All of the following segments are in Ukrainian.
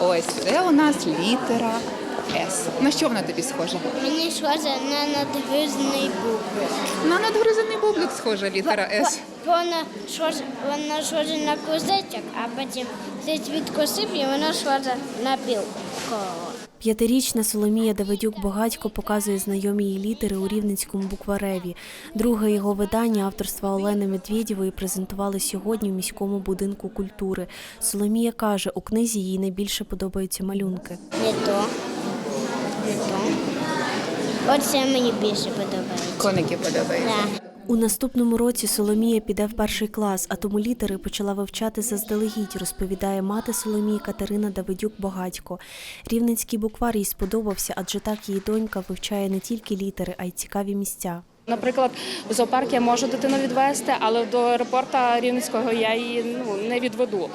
Ось це у нас літера С. На що вона тобі схожа? Мені схоже на надгризаний бублик. На надгризаний бублик схожа літера С. Вона схожа, вона схожа на козичок, а потім десь відкосив і вона схожа на білку. П'ятирічна Соломія Давидюк Богатько показує знайомі її літери у рівненському буквареві. Друге його видання авторства Олени Медведєвої презентували сьогодні в міському будинку культури. Соломія каже, у книзі їй найбільше подобаються малюнки. Не то. Не то. Оце мені більше подобається. Коники подобаються. Да. У наступному році Соломія піде в перший клас, а тому літери почала вивчати заздалегідь, розповідає мати Соломії Катерина Давидюк Богатько. Рівненський буквар їй сподобався, адже так її донька вивчає не тільки літери, а й цікаві місця. Наприклад, в зоопарк я можу дитину відвести, але до аеропорта Рівненського я її ну, не відведу.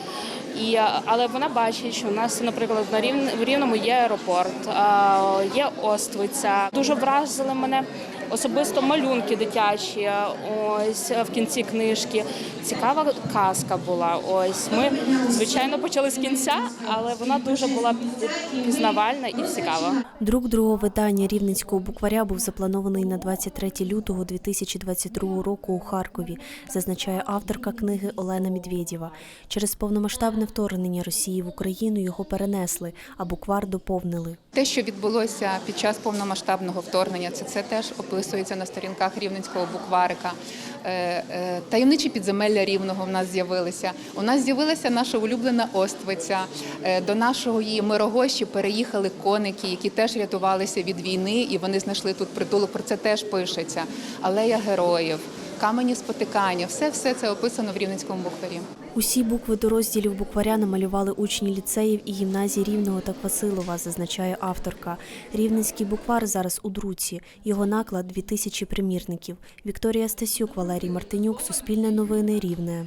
І, е, але вона бачить, що у нас, наприклад, на Рівн, в Рівному є аеропорт, є Оствиця. Дуже вразили мене особисто малюнки дитячі. Ось в кінці книжки. Цікава казка була. Ось ми, звичайно, почали з кінця, але вона дуже була пізнавальна і цікава. Друк другого видання рівненського букваря був запланований на 23 лютого 2022 року у Харкові, зазначає авторка книги Олена Медведєва. Через повномасштабне вторгнення Росії в Україну його перенесли, а буквар доповнили. Те, що відбулося під час повномасштабного вторгнення, це, це теж описується на сторінках рівненського букварика. Е, е, Таємничі підземелля рівного в нас з'явилися. У нас з'явилася наша улюблена Оствиця. Е, До нашої Мирогощі переїхали коники, які теж рятувалися від війни, і вони знайшли тут притулок. Про це теж пишеться. Алея героїв, камені спотикання. Все все це описано в рівненському букварі. Усі букви до розділів букваря намалювали учні ліцеїв і гімназій Рівного та Квасилова, зазначає авторка. Рівненський буквар зараз у друці. Його наклад – 2000 примірників. Вікторія Стасюк, Валерій Мартинюк, Суспільне новини, Рівне.